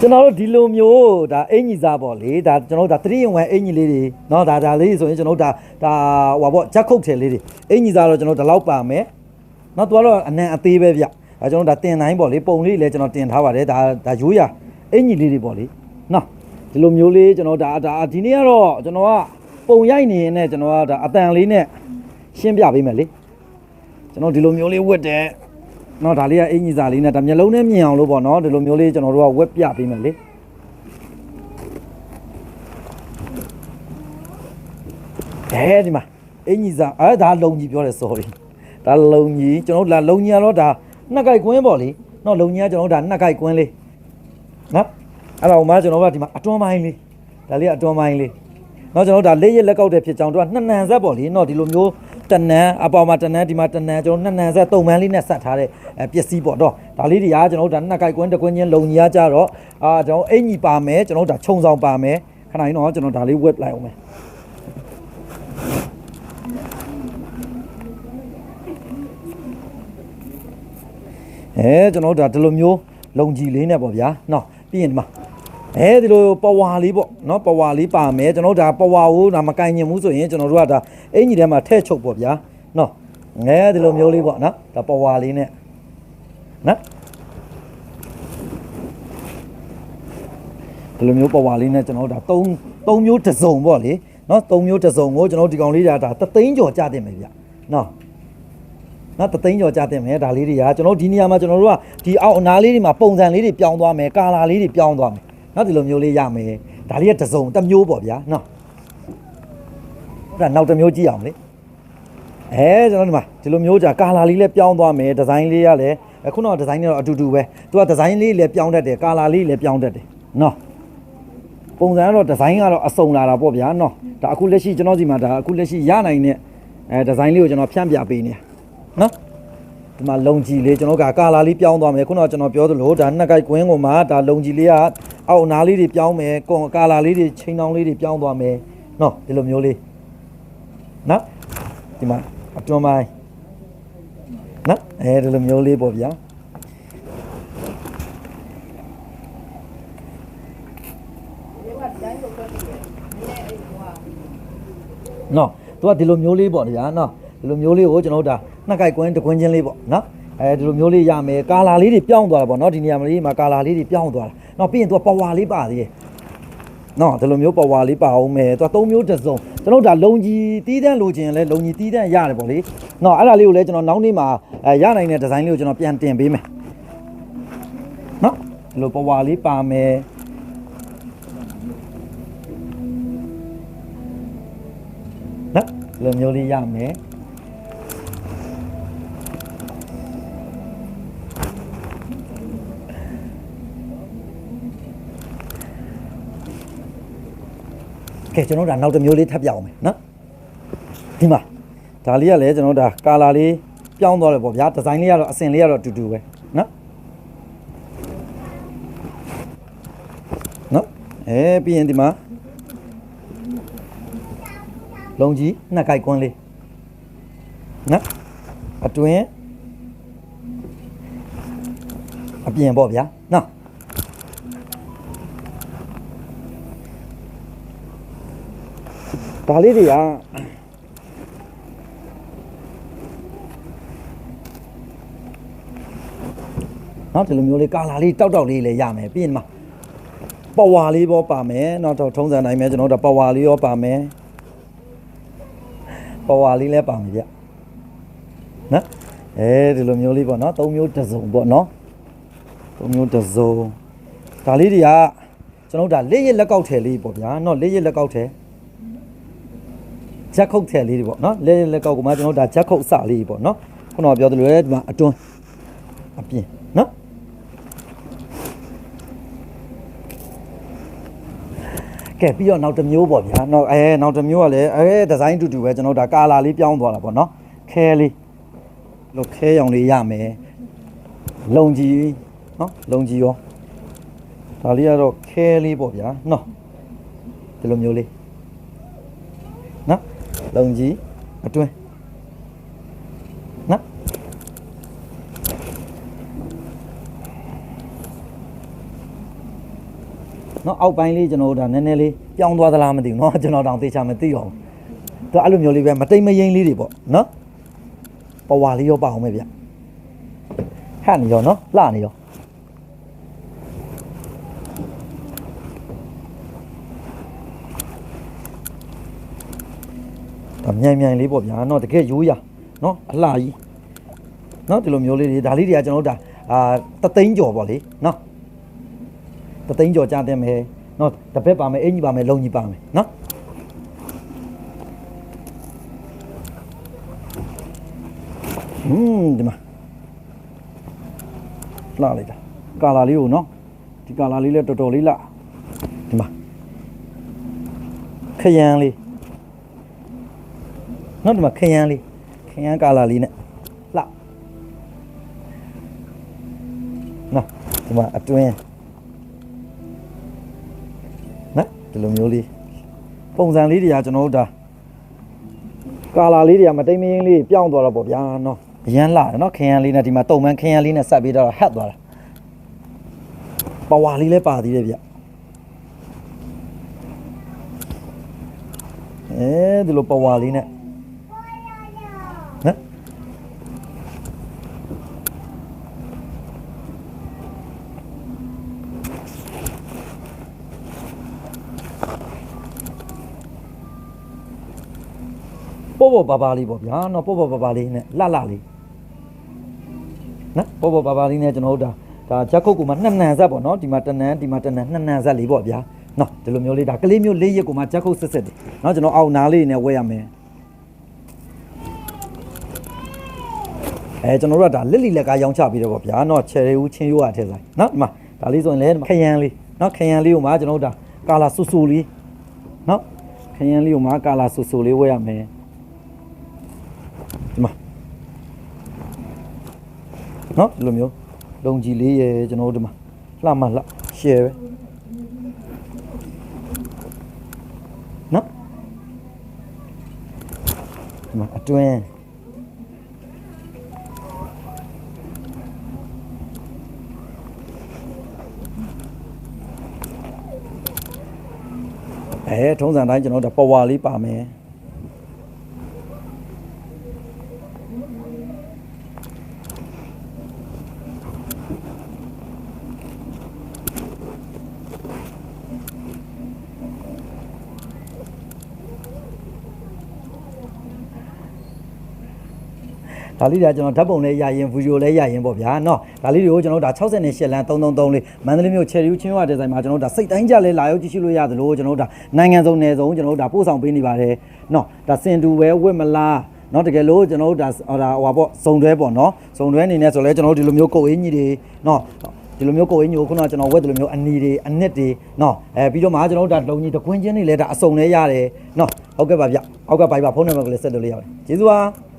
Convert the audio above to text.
ကျွန်တော်တို့ဒီလိုမျိုးဒါအင်ကြီးစားပေါ့လေဒါကျွန်တော်တို့ဒါ3 in 1အင်ကြီးလေးတွေเนาะဒါဒါလေးဆိုရင်ကျွန်တော်တို့ဒါဒါဟိုပါပေါ့ဂျက်ခုတ်တယ်လေးတွေအင်ကြီးစားတော့ကျွန်တော်တို့ဒီလောက်ပါမယ်เนาะသူကတော့အနံအသေးပဲဗျဒါကျွန်တော်တို့ဒါတင်တိုင်းပေါ့လေပုံလေးလည်းကျွန်တော်တင်ထားပါတယ်ဒါဒါရိုးရအင်ကြီးလေးတွေပေါ့လေเนาะဒီလိုမျိုးလေးကျွန်တော်ဒါဒါဒီနေ့ကတော့ကျွန်တော်ကပုံရိုက်နေရင်ねကျွန်တော်ကဒါအတန်လေးနဲ့ရှင်းပြပေးမယ်လေကျွန်တော်ဒီလိုမျိုးလေးဝတ်တယ် နော်ဒါလေးကအင်ကြီးစာလေးနဲ့ဒါမျက်လုံးနဲ့မြင်အောင်လို့ပေါ့နော်ဒီလိုမျိုးလေးကျွန်တော်တို့ကဝက်ပြပေးမယ်လေအဲဒီမှာအင်ကြီးစာအဲဒါလုံကြီးပြောတယ် sorry ဒါလုံကြီးကျွန်တော်တို့ဒါလုံကြီးကတော့ဒါနှစ်ကြိုက်ကွင်းပေါ့လေနော်လုံကြီးကကျွန်တော်တို့ဒါနှစ်ကြိုက်ကွင်းလေးနော်အဲ့တော့မှကျွန်တော်တို့ကဒီမှာအတွန်းပိုင်းလေးဒါလေးကအတွန်းပိုင်းလေးနော်ကျွန်တော်တို့ဒါလေးရက်လက်ကောက်တဲ့ဖြစ်ကြောင်းတို့ကနှစ်နန်ဆက်ပေါ့လေနော်ဒီလိုမျိုး တနန်းအပေါ်မှာတနန်းဒီမှာတနန်းကျွန်တော်နှစ်နန်ဆက်တုံပန်းလေးနဲ့ဆက်ထားတဲ့အဲပစ္စည်းပေါ့တော့ဒါလေးတွေကကျွန်တော်တို့ဒါနှစ်ကြိုက်ကွင်းတစ်ကွင်းချင်းလုံကြီးကကြတော့အာကျွန်တော်အင်ကြီးပါမယ်ကျွန်တော်တို့ဒါခြုံဆောင်ပါမယ်ခဏကြီးတော့ကျွန်တော်ဒါလေးဝက်လိုက်အောင်မယ်အဲကျွန်တော်တို့ဒါဒီလိုမျိုးလုံကြီးလေးနဲ့ပေါ့ဗျာနော်ပြီးရင်ဒီမှာ အဲဒီလိုပဝါလေးပေါ့နော်ပဝါလေးပါမယ်ကျွန်တော်တို့ဒါပဝါကိုဒါမကင်ညင်ဘူးဆိုရင်ကျွန်တော်တို့ကဒါအင်ကြီးထဲမှာထည့်ချုပ်ပေါ့ဗျာနော်ငဲဒီလိုမျိုးလေးပေါ့နော်ဒါပဝါလေးနဲ့နော်ဒီလိုမျိုးပဝါလေးနဲ့ကျွန်တော်တို့ဒါ၃၃မျိုးတစ်စုံပေါ့လေနော်၃မျိုးတစ်စုံကိုကျွန်တော်တို့ဒီကောင်လေးဒါဒါသသိန်းကျော်ကြတင်မယ်ဗျနော်နော်တသိန်းကျော်ကြတင်မယ်ဒါလေးတွေကကျွန်တော်တို့ဒီနေရာမှာကျွန်တော်တို့ကဒီအောက်အနားလေးတွေမှာပုံစံလေးတွေပြောင်းသွားမယ်ကာလာလေးတွေပြောင်းသွားမယ် နော်ဒီလိုမျိုးလေးရမယ်ဒါလေးကတစ်စုံတစ်မျိုးပေါ့ဗျာနော်ဒါနောက်တစ်မျိုးကြည့်အောင်လေအဲကျွန်တော်ဒီမှာဒီလိုမျိုးじゃကာလာလေးလည်းပြောင်းသွားမယ်ဒီဇိုင်းလေးကလည်းအခုတော့ဒီဇိုင်းတွေတော့အတူတူပဲသူကဒီဇိုင်းလေးလည်းပြောင်းတတ်တယ်ကာလာလေးလည်းပြောင်းတတ်တယ်နော်ပုံစံကတော့ဒီဇိုင်းကတော့အစုံလာတာပေါ့ဗျာနော်ဒါအခုလက်ရှိကျွန်တော်စီမှာဒါအခုလက်ရှိရနိုင်တဲ့အဲဒီဇိုင်းလေးကိုကျွန်တော်ဖြန့်ပြပေးနေတယ်နော်ဒီမှာလုံကြီးလေးကျွန်တော်ကကာလာလေးပြောင်းသွားမယ်ခုနကကျွန်တော်ပြောသလိုဒါနှစ်ကိုက်ကွင်းကိုမှဒါလုံကြီးလေးက အောက်အနားလေးတွေပြောင်းမယ်ကွန်ကာလာလေးတွေချိန်တောင်လေးတွေပြောင်းသွားမယ်နော်ဒီလိုမျိုးလေးနော်ဒီမှာအတွန်းပိုင်းနော်အဲဒီလိုမျိုးလေးပေါ့ဗျာနော်သူကဒီလိုမျိုးလေးပေါ့ဗျာနော်ဒီလိုမျိုးလေးကိုကျွန်တော်တို့ဒါနှစ်ကိုက်ကွင်းတစ်ကွင်းချင်းလေးပေါ့နော် အဲဒီလိုမျိုးလေးရမယ်ကာလာလေးတွေပြောင်းသွားတာပေါ့နော်ဒီနေရာမလေးမှာကာလာလေးတွေပြောင်းသွားတာနော်ပြီးရင်သူကပဝါလေးပါသေးတယ်နော်ဒီလိုမျိုးပဝါလေးပါအောင်မယ်သူကသုံးမျိုးတစ်စုံကျွန်တော်တို့ဒါလုံကြီးတီးတန်းလိုချင်ရင်လည်းလုံကြီးတီးတန်းရတယ်ပေါ့လေနော်အဲ့ဒါလေးကိုလည်းကျွန်တော်နောက်နေ့မှာအဲရနိုင်တဲ့ဒီဇိုင်းလေးကိုကျွန်တော်ပြန်တင်ပေးမယ်နော်ဒီလိုပဝါလေးပါမယ်နော်ဒီလိုမျိုးလေးရမယ် ကဲကျွန်တော်တို့ဒါနောက်တစ်မျိုးလေးထပ်ပြအောင်မယ်နော်ဒီမှာဒါလေးကလည်းကျွန်တော်တို့ဒါကာလာလေးပြောင်းသွားတယ်ပေါ့ဗျာဒီဇိုင်းလေးကတော့အစင်လေးကတော့အတူတူပဲနော်နော်အဲပြီးရင်ဒီမှာလုံကြီးနှစ်ကြိုက်ကွန်းလေးနော်အတွင်းအပြင်ပေါ့ဗျာနော် ဒါလေးတွေကနော်ဒီလိုမျိုးလေးကာလာလေးတောက်တောက်လေးလည်းရမယ်ပြီးရင်ဒီမှာပဝါလေးရောပါမယ်နော်တော့ထုံးစံတိုင်းပဲကျွန်တော်တို့ပဝါလေးရောပါမယ်ပဝါလေးလည်းပါမယ်ဗျနော်အဲဒီလိုမျိုးလေးပေါ့နော်သုံးမျိုးတစ်စုံပေါ့နော်သုံးမျိုးတစ်စုံဒါလေးတွေကကျွန်တော်တို့ဒါလက်ရက်လက်ကောက်ထည်လေးပေါ့ဗျာနော်လက်ရက်လက်ကောက်ထည် ဂျက်ခုတ်ထည်လေးတွေပေါ့နော်လဲလက်ကောက်ကမှကျွန်တော်တို့ဒါဂျက်ခုတ်အစလေးတွေပေါ့နော်ခုနကပြောသလိုလေဒီမှာအတွန်းအပြင်နော်ကဲပြီးတော့နောက်တစ်မျိုးပေါ့ဗျာနောက်အဲနောက်တစ်မျိုးကလည်းအဲဒီဇိုင်းတူတူပဲကျွန်တော်တို့ဒါကာလာလေးပြောင်းသွားတာပေါ့နော်ခဲလေးလို့ခဲရောင်လေးရမယ်လုံကြီးနော်လုံကြီးရောဒါလေးကတော့ခဲလေးပေါ့ဗျာနော်ဒီလိုမျိုးလေးနော် လုံကြီးအတွင်းနော်နော်အောက်ပိုင်းလေးကျွန်တော်တို့ဒါနည်းနည်းလေးပြောင်းသွားသလားမသိဘူးနော်ကျွန်တော်တောင်သေချာမသိအောင်သူအဲ့လိုမျိုးလေးပဲမတိမ်မယိမ်းလေးတွေပေါ့နော်ပဝါလေးရောပါအောင်ပဲဗျဟန်နေရောနော်လှနေရော ဒါမြိုင်မြိုင်လေးပေါ့ဗျာနော်တကယ်ရိုးရနော်အလှကြီးနော်ဒီလိုမျိုးလေးတွေဒါလေးတွေကကျွန်တော်တို့ဒါအာတသိန်းကျော်ပေါ့လေနော်တသိန်းကျော်ကြတဲ့မယ်နော်တပက်ပါမယ်အင်ကြီးပါမယ်လုံကြီးပါမယ်နော်ဟွန်းဒီမှာလာလိုက်တာကာလာလေးကိုနော်ဒီကာလာလေးလည်းတော်တော်လေးလာဒီမှာခရမ်းလေး နော်ဒီမှာခရမ်းလေးခရမ်းကာလာလေးနဲ့လာနော်ဒီမှာအတွင်းနော်ဒီလိုမျိုးလေးပုံစံလေးတွေကကျွန်တော်တို့ဒါကာလာလေးတွေကမတိမ်မရင်းလေးပြောင်းသွားတော့ပေါ့ဗျာနော်အရန်လာတယ်နော်ခရမ်းလေးနဲ့ဒီမှာတုံမန်းခရမ်းလေးနဲ့ဆက်ပြီးတော့ဟတ်သွားတာပဝါလေးလည်းပါသေးတယ်ဗျအဲဒီလိုပဝါလေးနဲ့နော် ပေါ့ပေါ့ပါပါလေးပေါ့ဗျာနော်ပေါ့ပေါ့ပါပါလေးနဲ့လှလှလေးနော်ပေါ့ပေါ့ပါပါလေးနဲ့ကျွန်တော်တို့ဒါဒါချက်ခုတ်ကူမှာနှစ်နန်ဆက်ပေါ့နော်ဒီမှာတနန်ဒီမှာတနန်နှစ်နန်ဆက်လေးပေါ့ဗျာနော်ဒီလိုမျိုးလေးဒါကလေးမျိုးလေးရက်ကူမှာချက်ခုတ်ဆက်ဆက်တယ်နော်ကျွန်တော်အောက်နားလေးနဲ့ဝဲရမယ်အဲကျွန်တော်တို့ကဒါလက်လီလက်ကရောင်းချပြီးတော့ပေါ့ဗျာနော်ချယ်ရီဦးချင်းရိုးရထဲဆိုင်နော်ဒီမှာဒါလေးဆိုရင်လည်းခရမ်းလေးနော်ခရမ်းလေးကိုမှကျွန်တော်တို့ဒါကာလာဆူဆူလေးနော်ခရမ်းလေးကိုမှကာလာဆူဆူလေးဝဲရမယ် ဒီမှာ နော်ဒီလိုမျိုးလုံကြီးလေးရယ်ကျွန်တော်တို့ဒီမှာလှမလှရှယ်ပဲနော်ဒီမှာအတွင်းအဲထုံးစံတိုင်းကျွန်တော်တို့ပဝါလေးပါမယ် ဒါလေးတွေကကျွန်တော်ဓာတ်ပုံလည်းရရင်ဗီဒီယိုလည်းရရင်ပေါ့ဗျာနော်ဒါလေးတွေကိုကျွန်တော်ဒါ68လမ်း333လေးမန္တလေးမြို့ Cherry ချင်းဝဒီဇိုင်မှာကျွန်တော်ဒါစိတ်တိုင်းကြလဲလာရောက်ကြည့်ရှုလို့ရသလိုကျွန်တော်ဒါနိုင်ငံစုံနယ်စုံကျွန်တော်ဒါပို့ဆောင်ပေးနေပါတယ်နော်ဒါစင်တူပဲဝစ်မလားနော်တကယ်လို့ကျွန်တော်တို့ဒါဒါဟိုပါပေါ့စုံတွဲပေါ့နော်စုံတွဲအနေနဲ့ဆိုလဲကျွန်တော်တို့ဒီလိုမျိုးကုတ်အင်းကြီးတွေနော်ဒီလိုမျိုးကိုယ်အညိုခုနကျွန်တော်ဝက်ဒီလိုမျိုးအနီတွေအနစ်တွေနော်အဲပြီးတော့မှကျွန်တော်တို့ဒါလုံကြီးတကွင်းချင်းတွေလည်းဒါအစုံလဲရတယ်နော်ဟုတ်ကဲ့ပါဗျအောက်ကဘိုင်ဘာဖုန်းနံပါတ်ကလေးဆက်လို့ရပါတယ်ကျေးဇူးပါ